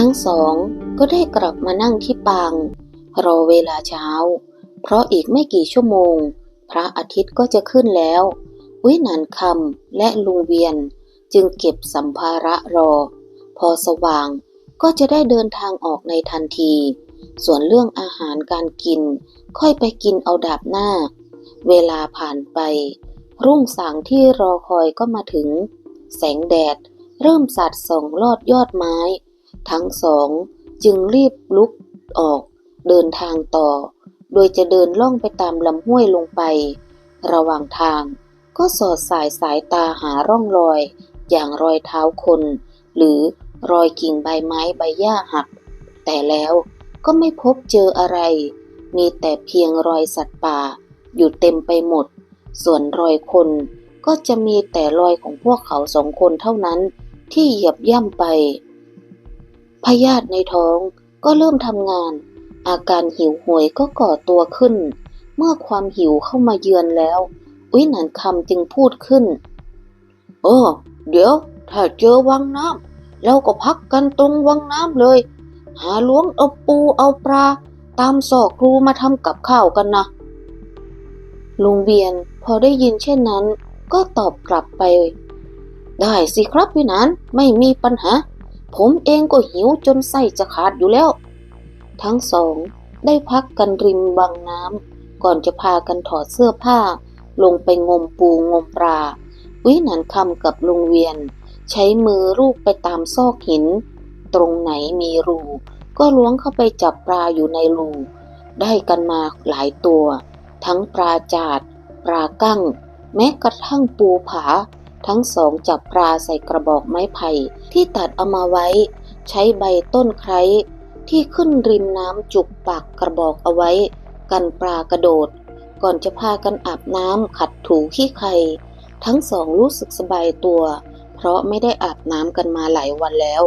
ทั้งสองก็ได้กลับมานั่งที่ปาง รอเวลาเช้า เพราะอีกไม่กี่ชั่วโมง พระอาทิตย์ก็จะขึ้นแล้ววินันคำและลุงเวียน จึงเก็บสัมภาระรอ พอสว่างก็จะได้เดินทางออกในทันที ส่วนเรื่องอาหารการกิน ค่อยไปกินเอาดาบหน้า เวลาผ่านไป รุ่งสางที่รอคอยก็มาถึง แสงแดด เริ่มสาดส่องลอดยอดไม้ ทั้งสองจึงรีบลุกออกเดินทางต่อ โดยจะเดินล่องไปตามลำห้วยลงไป ระหว่างทางก็สอดสายสายตาหาร่องรอย อย่างรอยเท้าคน หรือรอยกิ่งใบไม้ใบหญ้าหัก แต่แล้วก็ไม่พบเจออะไร มีแต่เพียงรอยสัตว์ป่า อยู่เต็มไปหมด ส่วนรอยคนก็จะมีแต่รอยของพวกเขาสองคนเท่านั้นที่เหยียบย่ำไป พยาธิในท้องก็เริ่มทำงาน อาการหิวโหวยก็ก่อตัวขึ้น เมื่อความหิวเข้ามาเยือนแล้ว วินันคำจึงพูดขึ้น เออ เดี๋ยว ถ้าเจอวังน้ำเราก็พักกันตรงวังน้ำเลย หาล้วงเอาปูเอาปลาตามซอกครูมาทำกับข้าวกันนะลุงเบียนพอได้ยินเช่นนั้น ก็ตอบกลับไป ได้สิครับพี่นันไม่มีปัญหา ผมเองก็หิวจนไส้จะขาดอยู่แล้ว ทั้งสอง ได้พักกันริมบังน้ำก่อนจะพากันถอดเสื้อผ้า ลงไปงมปูงมปลา วิหนันคำกับลุงเวียน ใช้มือลูบไปตามซอกหิน ตรงไหนมีรู ก็ล้วงเข้าไปจับปลาอยู่ในรู ได้กันมาหลายตัว ทั้งปลาจาดปลากั้ง แม้กระทั่งปูผา ทั้งสองจับปลาใส่กระบอกไม้ไผ่ที่ตัดเอามาไว้ ใช้ใบต้นไคร้ที่ขึ้นริมน้ำจุกปากกระบอกเอาไว้ กันปลากระโดด ก่อนจะพากันอาบน้ำขัดถูขี้ไข่ทั้งสองรู้สึกสบายตัว เพราะไม่ได้อาบน้ำกันมาหลายวันแล้ว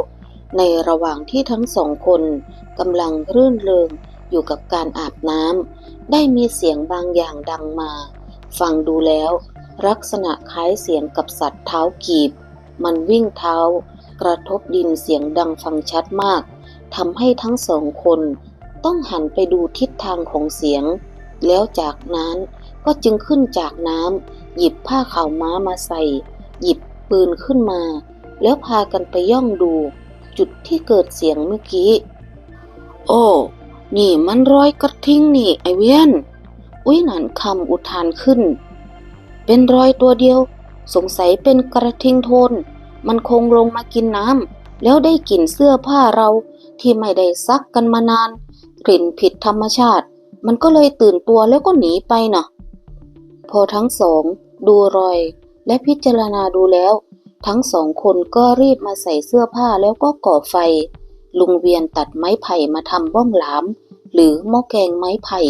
ในระหว่างที่ทั้งสองคนกำลังรื่นเริงอยู่กับการอาบน้ำได้มีเสียงบางอย่างดังมา ฟังดูแล้ว ลักษณะคล้ายเสียงกับสัตว์เท้ากีบ มันวิ่งเท้า กระทบดินเสียงดังฟังชัดมากทำให้ทั้งสองคนต้องหันไปดูทิศทางของเสียง แล้วจากนั้นก็จึงขึ้นจากน้ำหยิบผ้าขาวม้ามาใส่ หยิบปืนขึ้นมา แล้วพากันไปย่องดู จุดที่เกิดเสียงเมื่อกี้ โอ้ นี่มันร้อยกระทิ้งนี่ไอเวียน อุ้ยหนานคำอุทานขึ้น เป็นรอยตัวเดียว สงสัยเป็นกระทิงโทน มันคงลงมากินน้ำแล้วได้กลิ่นเสื้อผ้าเราที่ไม่ได้ซักกันมานาน กลิ่นผิดธรรมชาติ มันก็เลยตื่นตัวแล้วก็หนีไปน่ะ พอทั้งสองดูรอยและพิจารณาดูแล้ว ทั้งสองคนก็รีบมาใส่เสื้อผ้าแล้วก็ก่อไฟ ลุงเวียนตัดไม้ไผ่มาทำบ้องหลาม หรือหม้อแกงไม้ไผ่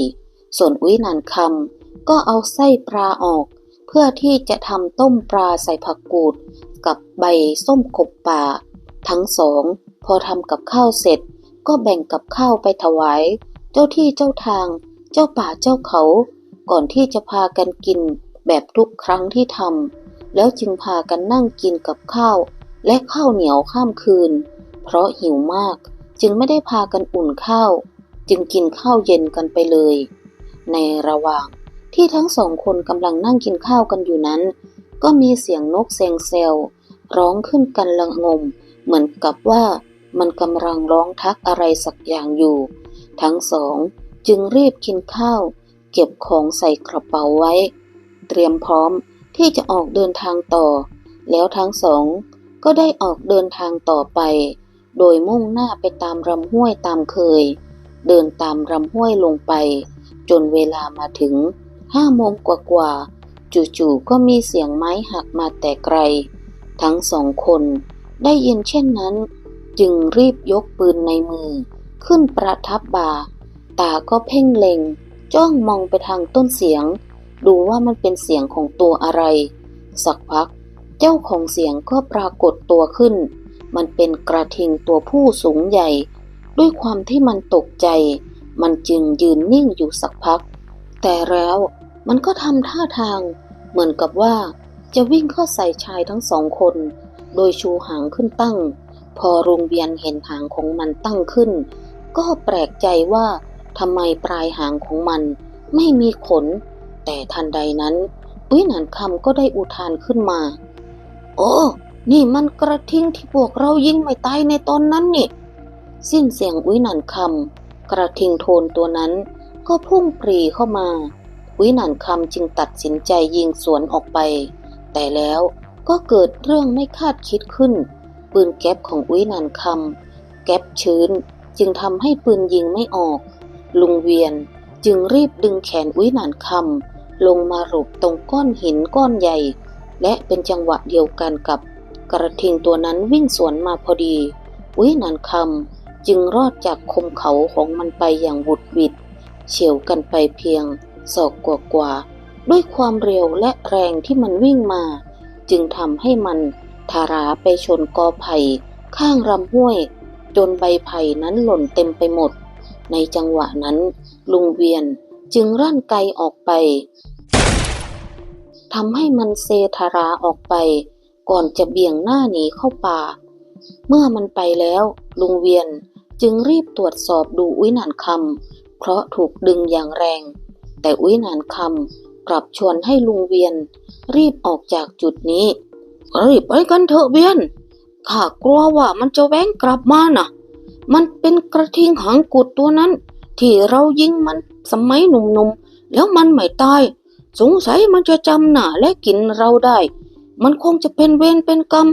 ส่วนอุ้ยนานคำก็เอาไส้ปลาออก เพื่อที่จะทำต้มปลาใส่ผักกูด กับใบส้มขบป่า ทั้งสอง พอทำกับข้าวเสร็จ ก็แบ่งกับข้าวไปถวาย เจ้าที่เจ้าทาง เจ้าป่าเจ้าเขา ก่อนที่จะพากันกินแบบทุกครั้งที่ทำแล้วจึงพากันนั่งกินกับข้าว และข้าวเหนียวข้ามคืน เพราะหิวมากจึงไม่ได้พากันอุ่นข้าว จึงกินข้าวเย็นกันไปเลย ในระหว่าง ที่ทั้งสองคนกำลังนั่งกินข้าวกันอยู่นั้น ก็มีเสียงนกเซงเซลร้องขึ้นกันละงม เหมือนกับว่ามันกำลังร้องทักอะไรสักอย่างอยู่ ทั้งสองจึงรีบกินข้าว เก็บของใส่กระเป๋าไว้ เตรียมพร้อมที่จะออกเดินทางต่อ แล้วทั้งสองก็ได้ออกเดินทางต่อไป โดยมุ่งหน้าไปตามลำห้วยตามเคย เดินตามลำห้วยลงไป จนเวลามาถึง ห้าโมงกว่าๆจู่ๆก็มีเสียงไม้หักมาแต่ไกล ทั้งสองคนได้ยินเช่นนั้น จึงรีบยกปืนในมือ ขึ้นประทับบ่าตาก็เพ่งเล็ง จ้องมองไปทางต้นเสียง ดูว่ามันเป็นเสียงของตัวอะไร สักพัก เจ้าของเสียงก็ปรากฏตัวขึ้น มันเป็นกระทิงตัวผู้สูงใหญ่ ด้วยความที่มันตกใจ มันจึงยืนนิ่งอยู่สักพัก แต่แล้ว มันก็ทำท่าทาง เหมือนกับว่า จะวิ่งเข้าใส่ชายทั้งสองคน โดยชูหางขึ้นตั้ง พอโรงเบียนเห็นหางของมันตั้งขึ้น ก็แปลกใจว่าทำไมปลายหางของมัน ไม่มีขน แต่ทันใดนั้นอุ้ยหนานคำก็ได้อุทานขึ้นมา โอ้นี่มันกระทิงที่พวกเรายิงไม่ตายในตอนนั้นนี่ สิ้นเสียงอุ้ยหนันคำกระทิงโทนตัวนั้นก็พุ่งปรีเข้ามา อุ้ยหนันคำจึงตัดสินใจยิงสวนออกไป แต่แล้วก็เกิดเรื่องไม่คาดคิดขึ้น ปืนแก๊ปของอุ้ยหนันคำแก๊ปชื้นจึงทำให้ปืนยิงไม่ออก ลุงเวียนจึงรีบดึงแขนอุ้ยหนันคำลงมาหลบตรงก้อนหินก้อนใหญ่ และเป็นจังหวะเดียวกันกับ กระทิงตัวนั้นวิ่งสวนมาพอดีอุ้ยหนันคำจึงรอดจากคมเขาของมันไปอย่างบุดบิดเฉียวกันไปเพียง ศอกกว่าๆด้วยความเร็วและแรงที่มันวิ่งมา จึงทำให้มันทาราไปชนกอไผ่ข้างลำห้วย จนใบไผ่นั้นหล่นเต็มไปหมด ในจังหวะนั้น ลุงเวียนจึงรั่นไกลออกไปทำให้มันเซทาราออกไป ก่อนจะเบี่ยงหน้าหนีเข้าป่า เมื่อมันไปแล้ว ลุงเวียนจึงรีบตรวจสอบดูอุ้ยหนานคำเพราะถูกดึงอย่างแรง แต่อุ้ยหนานคำกลับชวนให้ลุงเวียน รีบออกจากจุดนี้รีบไปกันเถอะเวียนข้ากลัวว่ามันจะแว้งกลับมาน่ะ มันเป็นกระทิงหางกุดตัวนั้น ที่เรายิงมันสมัยหนุ่มๆ แล้วมันไม่ตาย สงสัยมันจะจำหน้าและกินเราได้ มันคงจะเป็นเวรเป็นกรรม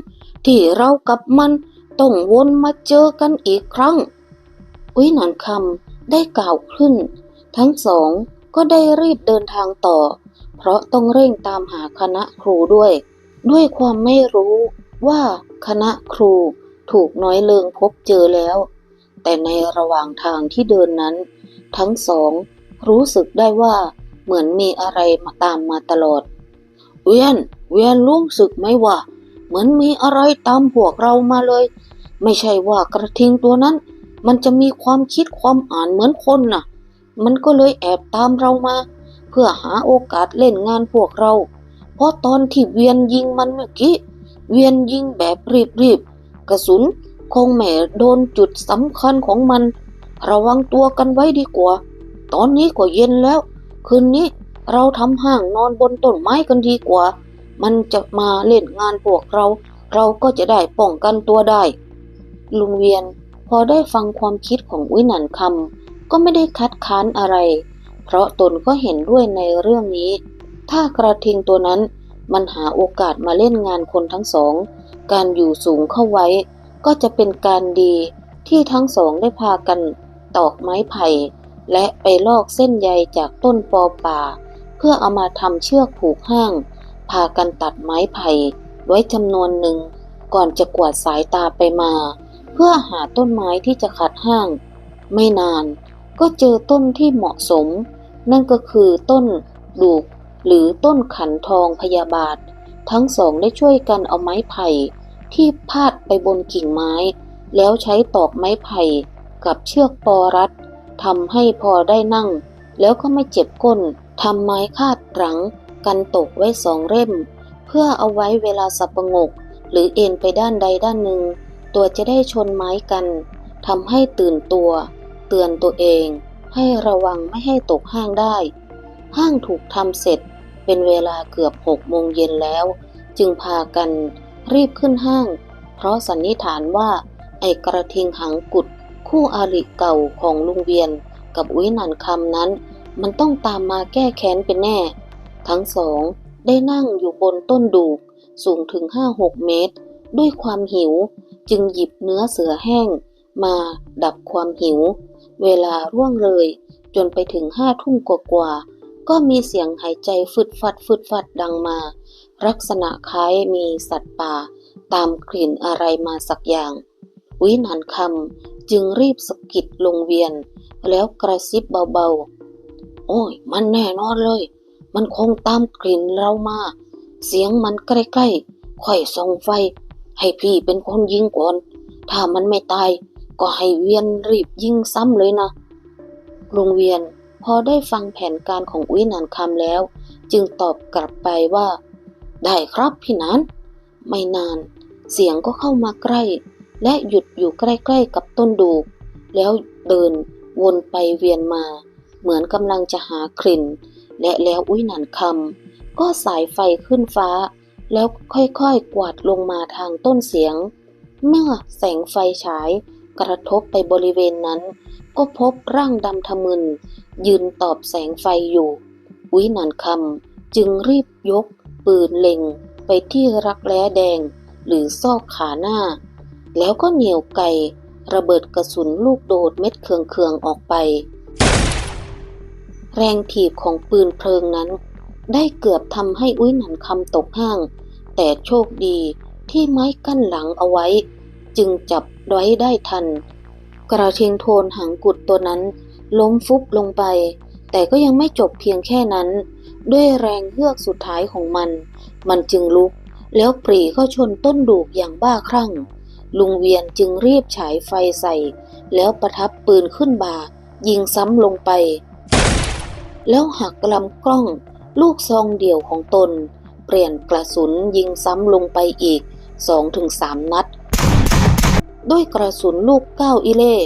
ที่เรากับมันต้องวนมาเจอกันอีกครั้ง อุ้ยหนานคำได้กล่าวขึ้น ทั้งสอง ก็ได้รีบเดินทางต่อ เพราะต้องเร่งตามหาคณะครูด้วย ด้วยความไม่รู้ว่าคณะครูถูกน้อยเลิงพบเจอแล้ว แต่ในระหว่างทางที่เดินนั้น ทั้งสองรู้สึกได้ว่าเหมือนมีอะไรมาตามมาตลอด เวียน เวียนรู้สึกไหมว่าเหมือนมีอะไรตามพวกเรามาเลย ไม่ใช่ว่ากระทิงตัวนั้น มันจะมีความคิดความอ่านเหมือนคนน่ะ มันก็เลยแอบตามเรามา เพื่อหาโอกาสเล่นงานพวกเรา เพราะตอนที่เวียนยิงมันเมื่อกี้ เวียนยิงแบบรีบๆ กระสุนคงแหม่โดนจุดสำคัญของมัน ระวังตัวกันไว้ดีกว่า ตอนนี้ก็เย็นแล้ว คืนนี้เราทำห้างนอนบนต้นไม้กันดีกว่า มันจะมาเล่นงานพวกเรา เราก็จะได้ป้องกันตัวได้ ลุงเวียนพอได้ฟังความคิดของอุ้ยหนันคำ ก็ไม่ได้คัดค้านอะไร เพราะตนก็เห็นด้วยในเรื่องนี้ ถ้ากระทิงตัวนั้นมันหาโอกาสมาเล่นงานคนทั้งสอง การอยู่สูงเข้าไว้ ก็จะเป็นการดีที่ทั้งสองได้พากันตอกไม้ไผ่ และไปลอกเส้นใยจากต้นปอป่า เพื่อเอามาทำเชือกผูกห้าง พากันตัดไม้ไผ่ ไว้จำนวนหนึ่ง ก่อนจะกวาดสายตาไปมา เพื่อหาต้นไม้ที่จะขัดห้าง ไม่นาน ก็เจอต้นที่เหมาะสม นั่นก็คือต้นดูกหรือต้นขันทองพยาบาท ทั้งสองได้ช่วยกันเอาไม้ไผ่ที่พาดไปบนกิ่งไม้ แล้วใช้ตอกไม้ไผ่กับเชือกปอรัดทำให้พอได้นั่ง แล้วก็ไม่เจ็บก้นทำไม้คาดหลังกันตกไว้สองเล่ม เพื่อเอาไว้เวลาสับประงก หรือเอ็นไปด้านใดด้านหนึ่ง ตัวจะได้ชนไม้กันทำให้ตื่นตัว เตือนตัวเอง ให้ระวังไม่ให้ตกห้างได้ ห้างถูกทำเสร็จเป็นเวลาเกือบหกโมงเย็นแล้ว จึงพากันรีบขึ้นห้าง เพราะสันนิษฐานว่าไอ้กระทิงหางกุด คู่อาริเก่าของลุงเวียน กับอุ้ยนันคำนั้น มันต้องตามมาแก้แค้นเป็นแน่ ทั้งสองได้นั่งอยู่บนต้นดูกสูงถึงห้าหกเมตร ด้วยความหิว จึงหยิบเนื้อเสือแห้ง มาดับความหิว เวลาร่วงเลย จนไปถึงห้าทุ่มกว่าๆก็มีเสียงหายใจฟึดฟัดฟึดฟัดดังมา ลักษณะคล้ายมีสัตว์ป่า ตามกลิ่นอะไรมาสักอย่าง วินันคำจึงรีบสะกิดลงเวียน แล้วกระซิบเบาๆ โอ้ย มันแน่นอนเลย มันคงตามกลิ่นเรามา เสียงมันใกล้ๆค่อยส่องไฟ ให้พี่เป็นคนยิงก่อน ถ้ามันไม่ตาย ก็ให้เวียนรีบยิงซ้ำเลยนะลุงเวียนพอได้ฟังแผนการของอุ้ยนันคำแล้ว จึงตอบกลับไปว่า ได้ครับพี่นันไม่นาน เสียงก็เข้ามาใกล้ และหยุดอยู่ใกล้ๆกับต้นดูก แล้วเดินวนไปเวียนมา เหมือนกำลังจะหากลิ่น และแล้วอุ้ยนันคำก็สายไฟขึ้นฟ้า แล้วค่อยๆกวาดลงมาทางต้นเสียง เมื่อแสงไฟฉาย กระทบไปบริเวณนั้น ก็พบร่างดำทะมึน ยืนตอบแสงไฟอยู่อุ้ยนันคำจึงรีบยก ปืนเล็ง ไปที่รักแร้แดง หรือซอกขาหน้า แล้วก็เหนียวไกระเบิดกระสุนลูกโดดเม็ดเคืองๆออกไป แรงถีบของปืนเพลิงนั้น ได้เกือบทำให้อุ้ยหนันคำตกห้าง แต่โชคดีที่ไม้กั้นหลังเอาไว้ จึงจับ ไว้ได้ทัน กระเทียงโทนหางกุดตัวนั้น ล้มฟุบลงไป แต่ก็ยังไม่จบเพียงแค่นั้น ด้วยแรงเฮือกสุดท้ายของมัน มันจึงลุก แล้วปรีเข้าชนต้นดูกอย่างบ้าคลั่ง ลุงเวียนจึงรีบฉายไฟใส่ แล้วประทับปืนขึ้นบ่า ยิงซ้ำลงไป แล้วหักลำกล้อง ลูกซองเดี่ยวของตน เปลี่ยนกระสุนยิงซ้ำลงไปอีก2-3นัด ด้วยกระสุนลูกเก้าอิเล่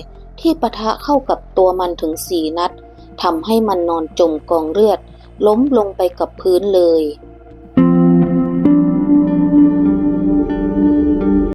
ที่ปะทะเข้ากับตัวมันถึงสี่นัดทำให้มันนอนจมกองเลือด ล้มลงไปกับพื้นเลย